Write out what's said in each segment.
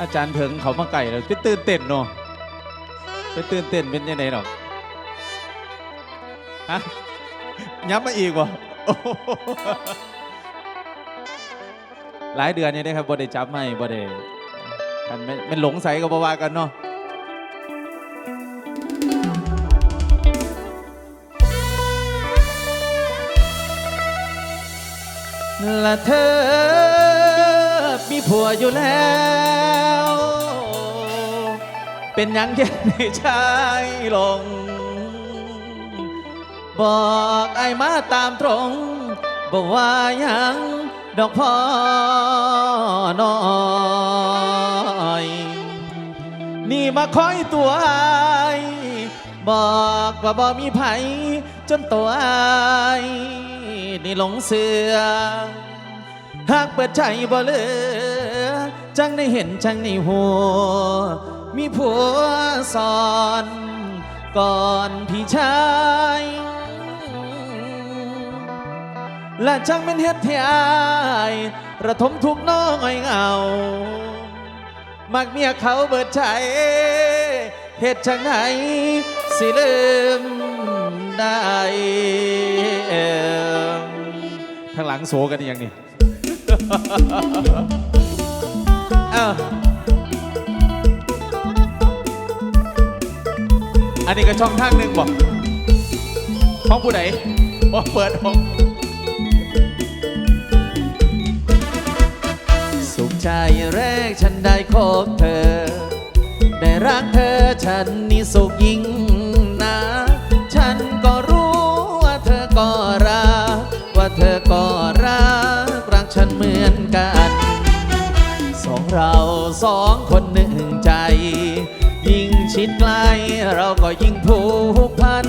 อาจารย์เถิงเขามาไก่เลยไปตื่นเต้นเนาะไปตื่นเต้นเป็นยังไงหรอกฮะย้ำมาอีกวะหลายเดือนนี่ได้ครับบ่ได้จับไม่บ่ได้กันไม่หลงใสก็บ่ว่ากันเนาะละเธอ มีผัวอยู่แล้ว เป็นยังแค่ในชายลง บอกไอ้มาตามตรง บอกว่ายังดอกพ่อน้อย นี่มาคอยตัวไอายบอกว่าบ่มีไผจนตัวไอายนี่หลงเสือหากเปิดใจบ่เลือ จังได้เห็นจังในหัว มีผัวสอนก่อนพี่ชาย และจังเป็นเฮ็ดให้อายระทมทุกข์น้อยเงา มักเมียเขาเบิดใจเหตุจังไหนสิลืมได้เอิ่มทางหลังโสกันอย่างนี้ เอ้าอันนี้ก็ช่องทางหนึ่งบอกห้องผู้ใดบอกเปิดห้องสุขใจแรกฉันได้คบเธอ ได้รักเธอฉันนี่สุขยิ่งนะ ฉันก็รู้ว่าเธอก็รักว่าเธอก็รักรักฉันเหมือนกันสอ เราสองคนหนึ่งใจ ยิ่งชิดใกล้เราก็ยิ่งผูกพัน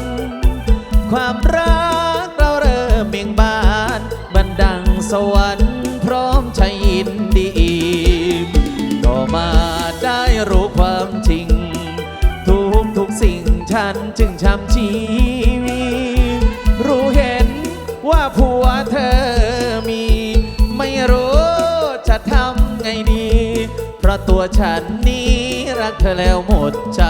ความรักเราเริ่มเบ่งบานบันดังสวรรค์พร้อมใจยินดี ก็มาได้รู้ความจริง ทุกทุกสิ่งฉันจึงช้ำชีวิตรู้เห็นว่าผัวเธอมี ไม่รู้จะทำไงดี ราะตัวฉันนี้รักเธอแล้วหมดใจ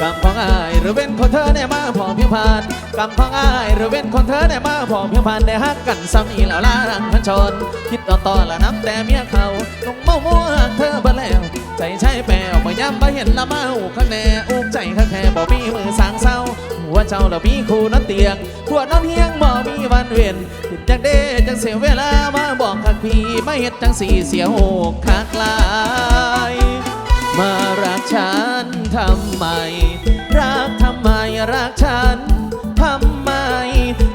กำของอายหรือเป็นคนเธอเนี่ยมาพอเพียงผ่านกำของอายหรือเป็นคนเธอเนี่ยมาพอเพียงผ่านได้ฮักกันซ้ำอีแล้วล่ารังพันชน คิดต่อต่อละน้ำแต่เมียเขาลงเมามัวเธอเบ่แล้วใจใช่แปลวมาย้ำมาเห็นละมาอูข้างแน่อุกใจข้างแค่บ่มีมือสางเศร้าหัวเจ้าละมีคู่นอนเตียงขวดนอนเฮียงบ่มี เวียนคิดจังเด้จังเสียเวลามาบอกคักพี่ไม่เฮ็ดจังสีเสียโหกคักลาย มารักฉันทำไม รักทำไมรักฉันทำไม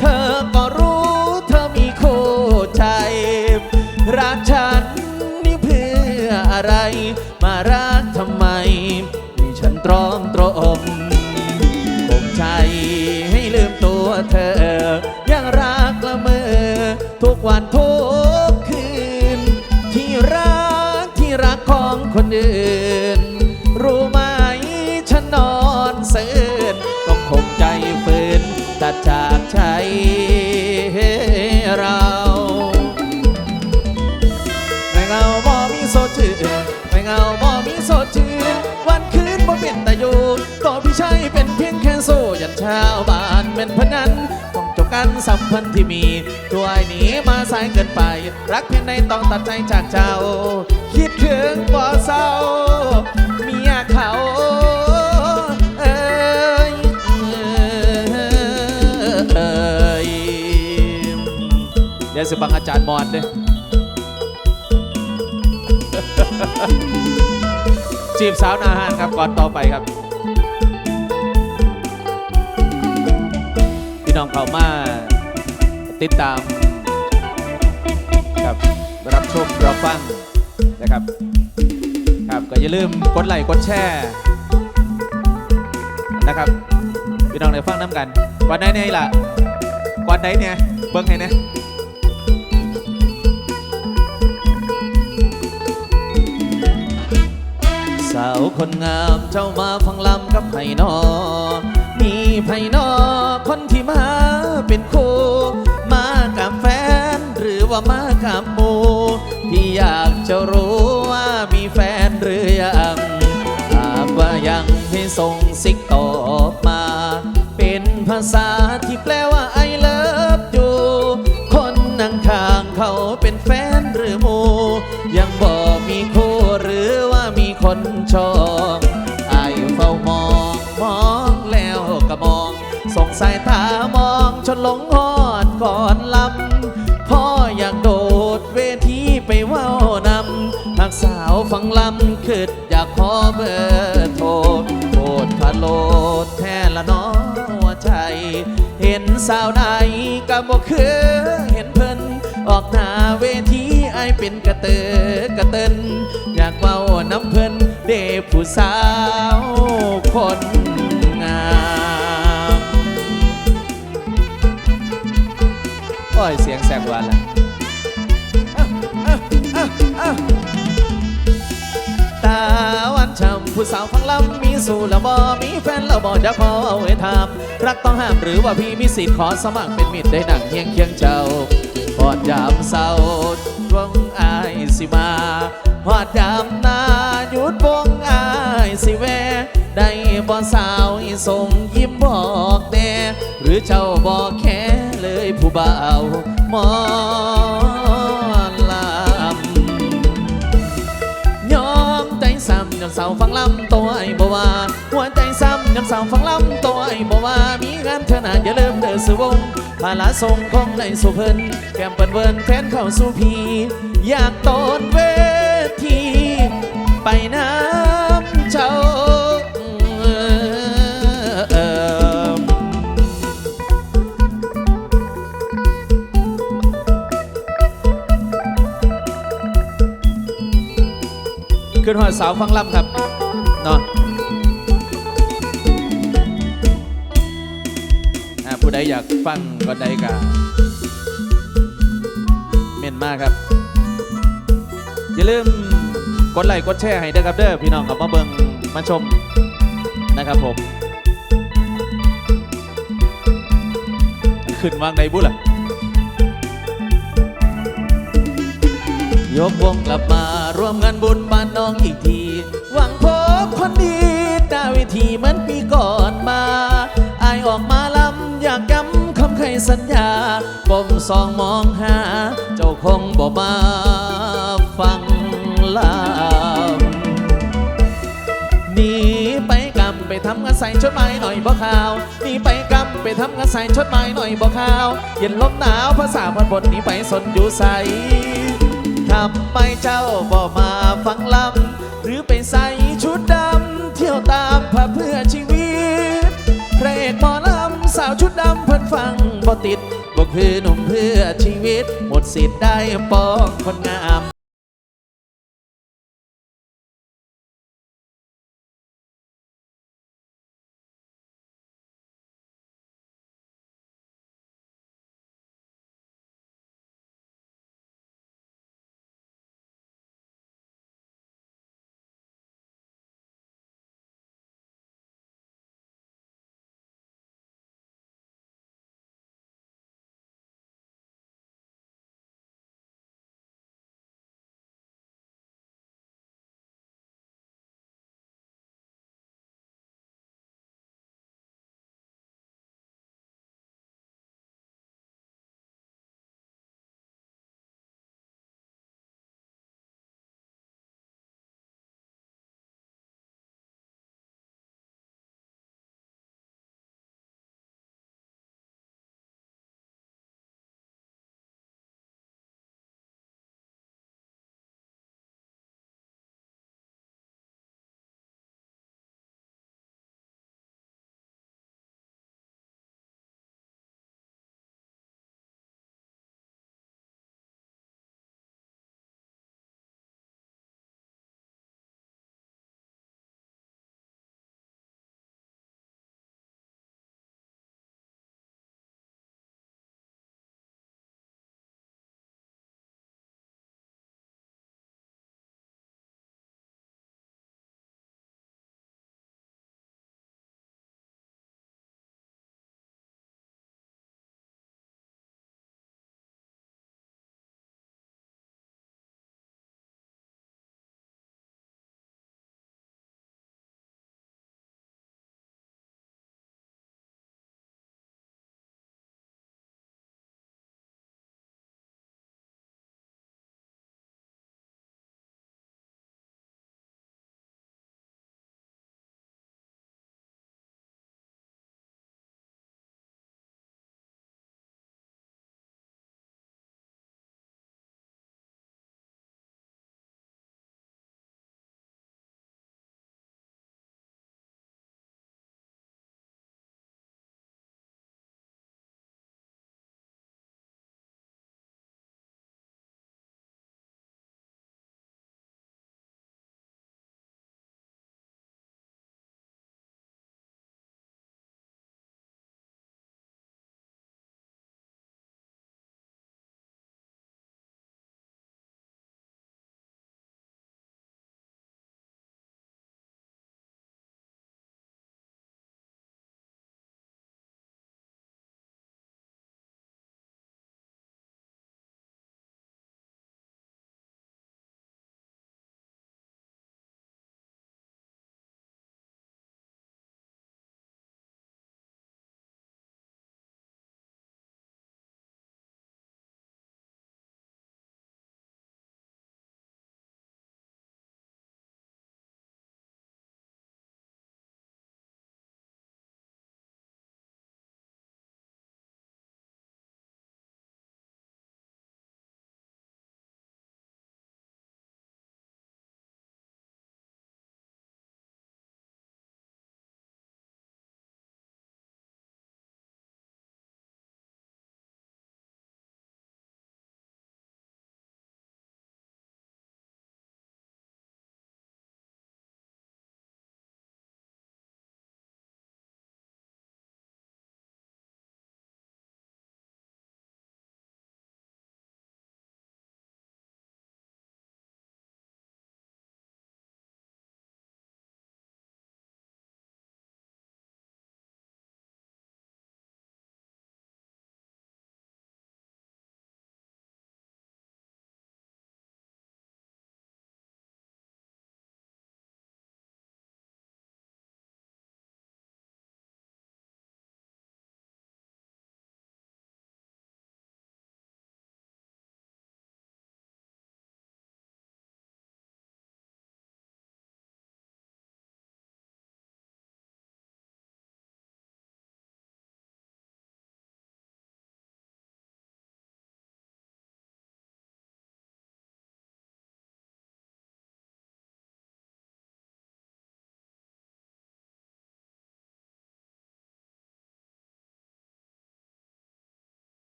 เธอก็รู้เธอมีโคใจ รักฉันนี่เพื่ออะไร มารักทำไมให้ฉันตรอมตรอมคงใจให้ลืมตัวเธอ วันทุกคืน ที่รักที่รักของคนอื่น รู้ไหมฉันนอนเสื่นก็คงใจฝืนตัดจากใจเราไม่เงาบ่มีโซจืนไม่เงาบ่มีโซจืนวันคืนบ่เป็นแต่อยู่ต่อพี่ชายเป็นเพียงแค่โซ่ยันชาวบ้านเป็นพนัน กันสัมพันธ์ที่มีตัวหนีมาสายเกินไป รักเพียงใดต้องตัดใจจากเจ้า คิดถึงบ่เศร้าเมียเขาเอ้ยเอ้ยเดี๋ยวสิบังอาจารย์มอนเด้จีบสาวนาฮานครับก่อนต่อไปครับ พี่น้องเขามาติดตามครับรับชมรับฟังนะครับครับก็อย่าลืมกดไลค์กดแชร์นะครับพี่น้องได้ฟังน้ำกันก่อนไหนเนี่ยล่ะก่อนไหนเนี่ยเบิ้งให้เนี่ยสาวคนงามเจ้ามาฟังลำกับไผ่นอมีไผ่นอ มาเป็นโค มากับแฟน หรือว่ามากับโมพี่อยากจะรู้ว่ามีแฟนหรือยังถามว่ายังให้ส่งสิกตอบมา เป็นภาษา ฟังลำคิดอยากขอเบอร์โทรโทษพะโลดแท้ละน้อหัวใจ เห็นสาวใดก็บอกคือเห็นเพิ่นออกหน้าเวทีไอเป็นกระเตอกระเตินอยากเว้าน้ำเพิ่นเดผู้สาวคนงามโอ้ยเสียงแสบหวา ผู้สาวฟังลำมีสู่แล้วบ่มีแฟนแล้วบ่จะขอเอาไว้ทำรักต้องห้ามหรือว่าพี่มีสิทธิ์ขอสมัครเป็นมิตรได้ดังเคียงเคียงเจ้าพอดยามเศร้าดวงอายสิมาพอดยามนาหยุดวงอายสิแวได้บ่สาวส่งยิ้มบอกแน่หรือเจ้าบอกแค่เลยผู้บ่าวมอลำสาวฟังลำตัวไอ้บัว่าหัวใจซ้ำยังสาวฟังลำตัวไอ้บัว่ามีงานเธอนาอย่าลืมเดินสู่วงภาลาทรงของในสุเพิ่นแก้มเปิดเวินแฟนเข้าสู่พีอยากโตนเวทีไปนะ ขึ้นหอดสาวฟังลำครับเนาะอ่าผู้ใดอยากฟังก็ได้กะเม่นมากครับ อย่าลืมกดไลค์กดแชร์ให้ด้วยครับเด้อพี่น้องกับมาเบิงมาชมนะครับผม ขึ้นวางในบุล่ะ ยกวงกลับมาร่วมงานบุญบ้านน้องอีกที หวังพบคนดีตาวิธีเหมือนปีก่อนมาอายออกมาลำอยากย้ำคำเคยสัญญาปมสองมองหา เจ้าคงบ่มาฟังลำหนีไปกำไปทำงานใส่ชดหมายหน่อยบ่ข่าวหนีไปกำไปทำงานใส่ชดหมายหน่อยบ่ข่าว เย็นลมหนาวภาษาพันบนหนีไปสนอยู่ใส ทำไมเจ้าบ่มาฟังลำหรือไปใส่ชุดดำ เที่ยวตามพระเพื่อชีวิตพระเอกหมอลำสาวชุดดำเพิ่นฟังบ่ติดบ่คือหนุ่มเพื่อชีวิต หมดสิทธิ์ได้ปองคนงาม